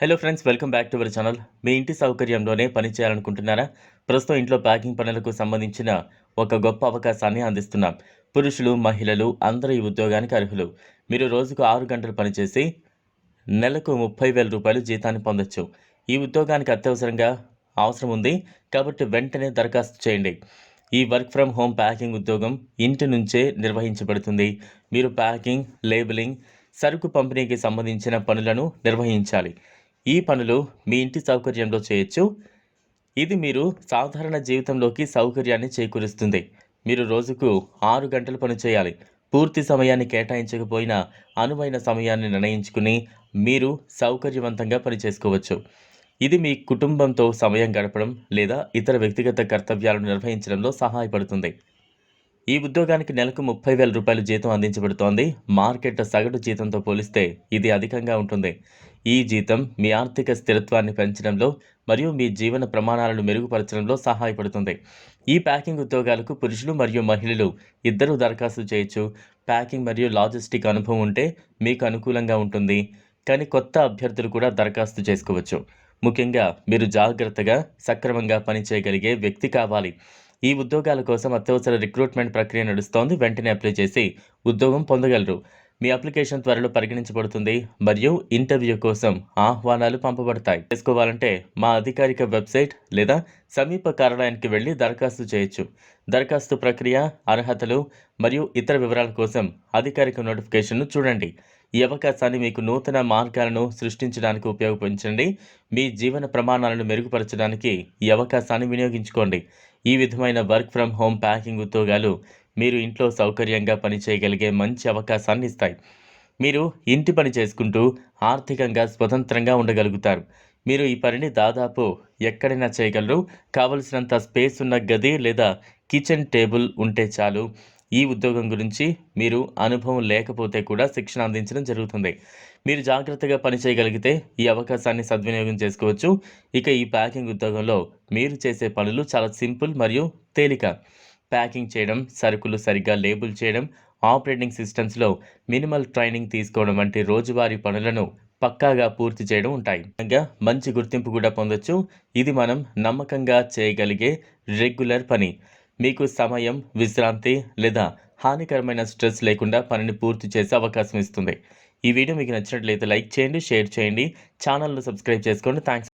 Hello friends welcome back to our channel మీ ఇంటి సౌకర్యంలోనే పని చేయాలనుకుంటున్నారా? ప్రస్తుతం ఇంట్లో ప్యాకింగ్ పనులకు సంబంధించిన ఒక గొప్ప అవకాశాన్ని అందిస్తున్నాం. పురుషులు మహిళలు అందరూ ఈ ఉద్యోగానికి అర్హులు. మీరు రోజుకు ఆరు గంటలు పనిచేసి నెలకు ముప్పై వేల రూపాయలు జీతాన్ని పొందొచ్చు. ఈ ఉద్యోగానికి అత్యవసరంగా అవసరం ఉంది. కాబట్టి వెంటనే దరఖాస్తు చేయండి. ఈ వర్క్ ఫ్రమ్ హోమ్ ప్యాకింగ్ ఉద్యోగం ఇంటి నుంచే నిర్వహించబడుతుంది. మీరు ప్యాకింగ్ లేబులింగ్ సరుకు పంపిణీకి సంబంధించిన పనులను నిర్వహించాలి. ఈ పనులు మీ ఇంటి సౌకర్యంలో చేయొచ్చు. ఇది మీరు సాధారణ జీవితంలోకి సౌకర్యాన్ని చేకూరుస్తుంది. మీరు రోజుకు ఆరు గంటలు పని చేయాలి. పూర్తి సమయాన్ని కేటాయించకపోయినా అనువైన సమయాన్ని నిర్ణయించుకుని మీరు సౌకర్యవంతంగా పని చేసుకోవచ్చు. ఇది మీ కుటుంబంతో సమయం గడపడం లేదా ఇతర వ్యక్తిగత కర్తవ్యాలను నిర్వహించడంలో సహాయపడుతుంది. ఈ ఉద్యోగానికి నెలకు ముప్పై వేల రూపాయల జీతం అందించబడుతోంది. మార్కెట్ సగటు జీతంతో పోలిస్తే ఇది అధికంగా ఉంటుంది. ఈ జీతం మీ ఆర్థిక స్థిరత్వాన్ని పెంచడంలో మరియు మీ జీవన ప్రమాణాలను మెరుగుపరచడంలో సహాయపడుతుంది. ఈ ప్యాకింగ్ ఉద్యోగాలకు పురుషులు మరియు మహిళలు ఇద్దరూ దరఖాస్తు చేయొచ్చు. ప్యాకింగ్ మరియు లాజిస్టిక్ అనుభవం ఉంటే మీకు అనుకూలంగా ఉంటుంది. కానీ కొత్త అభ్యర్థులు కూడా దరఖాస్తు చేసుకోవచ్చు. ముఖ్యంగా మీరు జాగ్రత్తగా సక్రమంగా పనిచేయగలిగే వ్యక్తి కావాలి. ఈ ఉద్యోగాల కోసం అత్యవసర రిక్రూట్మెంట్ ప్రక్రియ నడుస్తోంది. వెంటనే అప్లై చేసి ఉద్యోగం పొందగలరు. మీ అప్లికేషన్ త్వరలో పరిగణించబడుతుంది మరియు ఇంటర్వ్యూ కోసం ఆహ్వానాలు పంపబడతాయి. చేసుకోవాలంటే మా అధికారిక వెబ్సైట్ లేదా సమీప కార్యాలయానికి వెళ్ళి దరఖాస్తు చేయొచ్చు. దరఖాస్తు ప్రక్రియ అర్హతలు మరియు ఇతర వివరాల కోసం అధికారిక నోటిఫికేషన్ను చూడండి. ఈ అవకాశాన్ని మీకు నూతన మార్గాలను సృష్టించడానికి ఉపయోగపరచండి. మీ జీవన ప్రమాణాలను మెరుగుపరచడానికి ఈ అవకాశాన్ని వినియోగించుకోండి. ఈ విధమైన వర్క్ ఫ్రమ్ హోమ్ ప్యాకింగ్ ఉద్యోగాలు మీరు ఇంట్లో సౌకర్యంగా పనిచేయగలిగే మంచి అవకాశాన్ని ఇస్తాయి. మీరు ఇంటి పని చేసుకుంటూ ఆర్థికంగా స్వతంత్రంగా ఉండగలుగుతారు. మీరు ఈ పనిని దాదాపు ఎక్కడైనా చేయగలరు. కావలసినంత స్పేస్ ఉన్న గది లేదా కిచెన్ టేబుల్ ఉంటే చాలు. ఈ ఉద్యోగం గురించి మీరు అనుభవం లేకపోతే కూడా శిక్షణ అందించడం జరుగుతుంది. మీరు జాగ్రత్తగా పనిచేయగలిగితే ఈ అవకాశాన్ని సద్వినియోగం చేసుకోవచ్చు. ఇక ఈ ప్యాకింగ్ ఉద్యోగంలో మీరు చేసే పనులు చాలా సింపుల్ మరియు తేలిక. ప్యాకింగ్ చేయడం సరుకులు సరిగ్గా లేబుల్ చేయడం ఆపరేటింగ్ సిస్టమ్స్లో మినిమల్ ట్రైనింగ్ తీసుకోవడం వంటి రోజువారీ పనులను పక్కాగా పూర్తి చేయడం ఉంటాయి. ఇంకా మంచి గుర్తింపు కూడా పొందొచ్చు. ఇది మనం నమ్మకంగా చేయగలిగే రెగ్యులర్ పని. మీకు సమయం విశ్రాంతి లేదా హానికరమైన స్ట్రెస్ లేకుండా పనిని పూర్తి చేసే అవకాశం ఇస్తుంది. ఈ వీడియో మీకు నచ్చినట్లయితే లైక్ చేయండి షేర్ చేయండి ఛానల్ను సబ్స్క్రైబ్ చేసుకోండి. థ్యాంక్స్